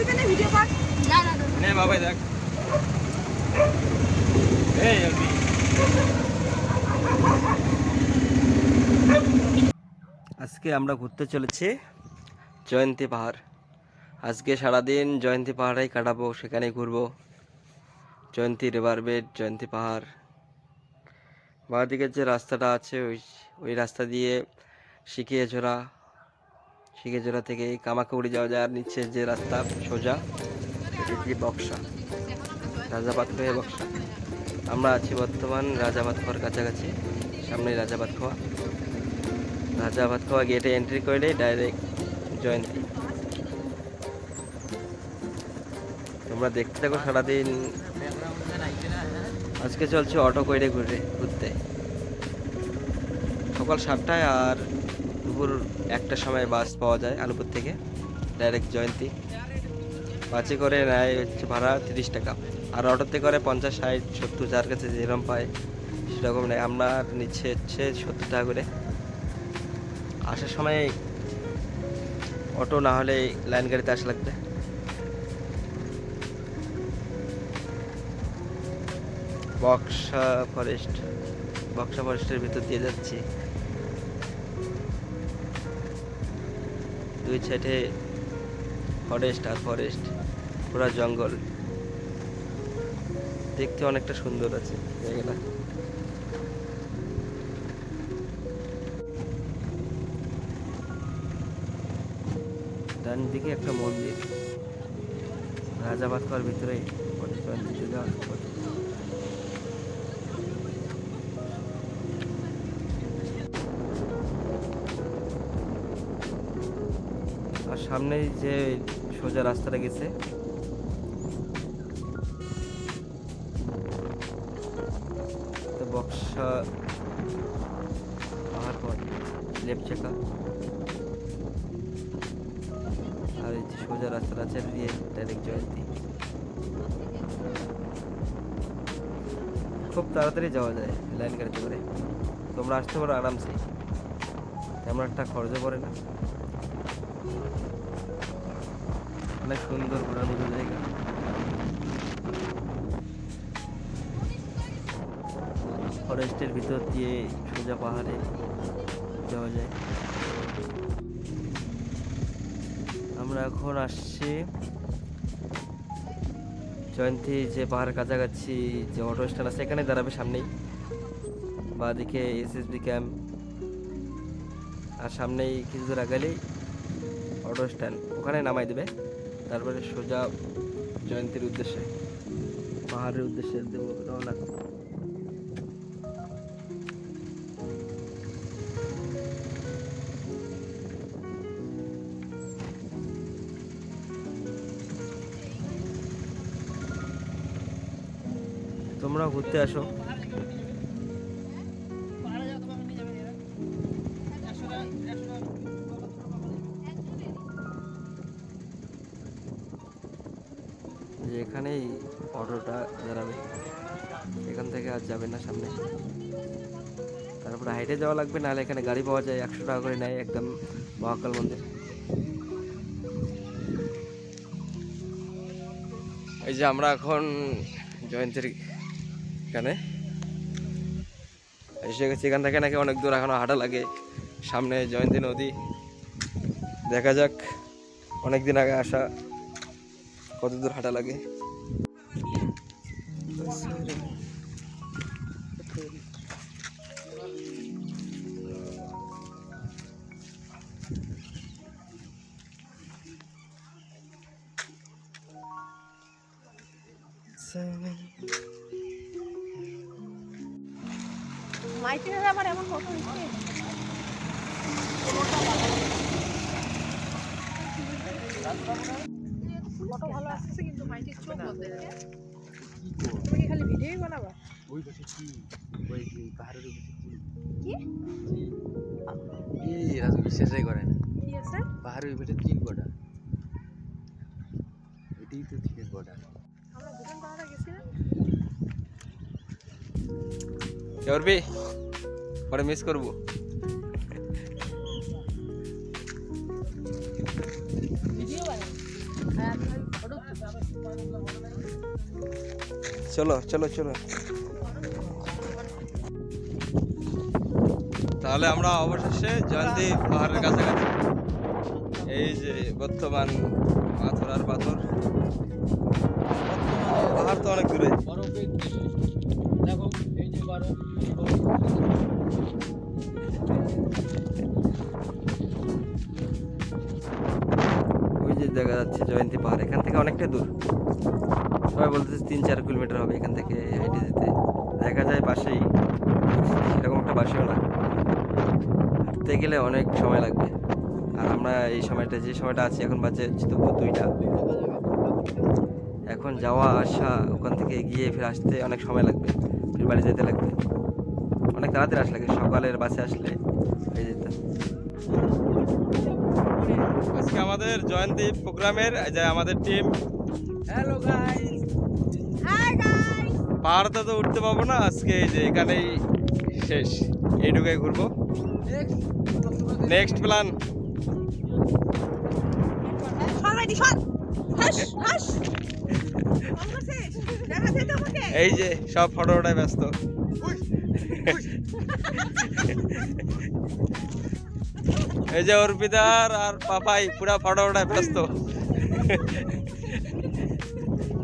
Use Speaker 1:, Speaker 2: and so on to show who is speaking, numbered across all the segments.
Speaker 1: অসুবিধা ভিডিও কর
Speaker 2: না না না
Speaker 3: নে। বাবাই দেখ। এই আমি। আজকে আমরা ঘুরতে চলেছি জয়ন্তী পাহাড়। আজকে সারাদিন জয়ন্তী পাহাড়েই কাটাবো সেখানে ঘুরবো। জয়ন্তী রিভার বেড জয়ন্তী পাহাড়। বাঁদিকের যে রাস্তাটা আছে ওই ওই রাস্তা দিয়ে শিখিয়ে ঝোড়া শিখিয়ে ঝোড়া থেকে কামাকুড়ি যাওয়া যায় আর নিচে যে রাস্তা সোজা দিয়ে বক্সা। রাজাবাদ হয়ে বক্সা। আমরা আছি বর্তমান রাজাবাদ খাওয়ার কাছাকাছি সামনে রাজাবাদ খাওয়া রাজাবাদ খাওয়া গেটে এন্ট্রি করলে ডাইরেক্ট জয়ন্তী তোমরা দেখতে থাকো সারাদিন। আজকে চলছে অটো করে ঘুরে ঘুরতে। সকাল সাতটায় আর দুপুর একটার সময় বাস পাওয়া যায় আনুপুর থেকে ডাইরেক্ট জয়ন্তী। বাসে করে নেয় হচ্ছে ভাড়া তিরিশ টাকা। আর অটোতে করে পঞ্চাশ, ষাট, সত্তর, যার কাছে যেরকম পায় সেরকম নেয়। আমরা নিচ্ছে হচ্ছে সত্তর টাকা করে। আসার সময় অটো না হলে লাইন গাড়িতে আসা লাগবে। বক্সা ফরেস্ট বক্সা ফরেস্টের ভিতর দিয়ে যাচ্ছি। দুই সাইডে ফরেস্ট আর ফরেস্ট পুরো জঙ্গল। দেখতে অনেকটা সুন্দর আছে জায়গাটা। ডান দিকে একটা মন্দির। রাজাবাদ খাওয়ার ভিতরে জয়ন্তী সামনেই যে সোজা রাস্তাটা গেছে। তো বক্সা পাহাড় পর লেফট চেকা। আর এই যে সোজা রাস্তাটা আছে দিয়ে ডাইরেক্ট জয়ন্তী খুব তাড়াতাড়ি যাওয়া যায় লাইন গাড়িতে করে তোমরা আসতে পারো আরামসে। তেমন একটা খরচও পড়ে না। অনেক সুন্দর ঘোরার মতো জায়গা। ফরেস্টের ভিতর দিয়ে সোজা পাহাড়ে যাওয়া যায়। আমরা এখন আসছি জয়ন্তী যে পাহাড়ের কাছাকাছি যে অটো স্ট্যান্ড আছে এখানে দাঁড়াবে সামনেই। বাঁদিকে এসএসবি ক্যাম্প আর সামনেই কিছু দূর আগালেই অটো স্ট্যান্ড ওখানে নামাই দেবে। তারপরে সোজা জয়ন্তীর উদ্দেশ্যে পাহাড়ের উদ্দেশ্যে দেব রওনা। তোমরা ঘুরতে আসো। এখানেই অটোটা দাঁড়াবে। এখান থেকে আর যাবে না সামনে। তারপরে হাইটে যাওয়া লাগবে, নাহলে এখানে গাড়ি পাওয়া যায়, একশো টাকা করে নেয় একদম মহাকাল মন্দির এই যে আমরা এখন জয়ন্তীর এখানে এসে গেছি। এখান থেকে নাকি অনেক দূর এখনও হাঁটা লাগে। সামনে জয়ন্তী নদী। দেখা যাক অনেক দিন আগে আসা কত দূর হাঁটা লাগে।
Speaker 1: মাইকের আমার এমন ফটো হচ্ছে ফটো ভালো আসছে কিন্তু মাইকের চোখ বলতে তুমি কি খালি ভিডিওই বানাবা
Speaker 3: ওই পাশে কি ওই যে পাহাড়ের উপরে
Speaker 1: কি
Speaker 3: কি এই রাজু বিশ্বাসই করে না
Speaker 1: কি আছে
Speaker 3: পাহাড়ের ওই পাশে তিন কটা এটাই তো চিকেন কটা
Speaker 1: আমরা ভুটান পাহাড়ে গেছিলাম
Speaker 3: করবি পরে মিস করব
Speaker 1: ভিডিও বানাই
Speaker 3: চলো চলো চলো। তাহলে আমরা অবশেষে জয়ন্তী পাহাড়ের কাছাকাছি। এই যে বর্তমান পাথর আর পাথর। পাহাড় তো অনেক দূরে।
Speaker 2: দেখো এই যে
Speaker 3: ওই যে দেখা যাচ্ছে জয়ন্তী পাহাড় এখান থেকে অনেকটা দূর। সবাই বলতেছে তিন চার কিলোমিটার হবে এখান থেকে হেঁটে যেতে। দেখা যায় পাশেই সেরকম একটা বাসেও না। হাঁটতে গেলে অনেক সময় লাগবে। আর আমরা এই সময়টা যে সময়টা আছি এখন বাজে হচ্ছে তবুও দুইটা। এখন যাওয়া আসা ওখান থেকে গিয়ে ফিরে আসতে অনেক সময় লাগবে। ফির বাড়ি যেতে লাগবে। অনেক তাড়াতাড়ি আসলে সকালের বাসে আসলে হয়ে যেত। আজকে আমাদের জয়ন্তী প্রোগ্রামের যে আমাদের টিম
Speaker 2: হ্যালো গাইস
Speaker 3: পাহাড়তে তো উঠতে পারব না, আজকে এই যে এখানেই শেষ। এইটুকুই ঘুরবো। নেক্সট প্ল্যান এই যে সব ফটো ওটাই ব্যস্ত। এই যে অর্পিতার আর পাপাই পুরা ফটো ওটাই ব্যস্ত।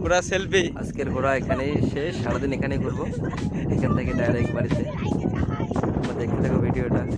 Speaker 3: পুরা সেলফি আজকের ঘোরা এখানেই শেষ, সারাদিন এখানেই ঘুরবো। এখান থেকে ডাইরেক্ট বাড়িতে। দেখতে থাকো ভিডিওটা।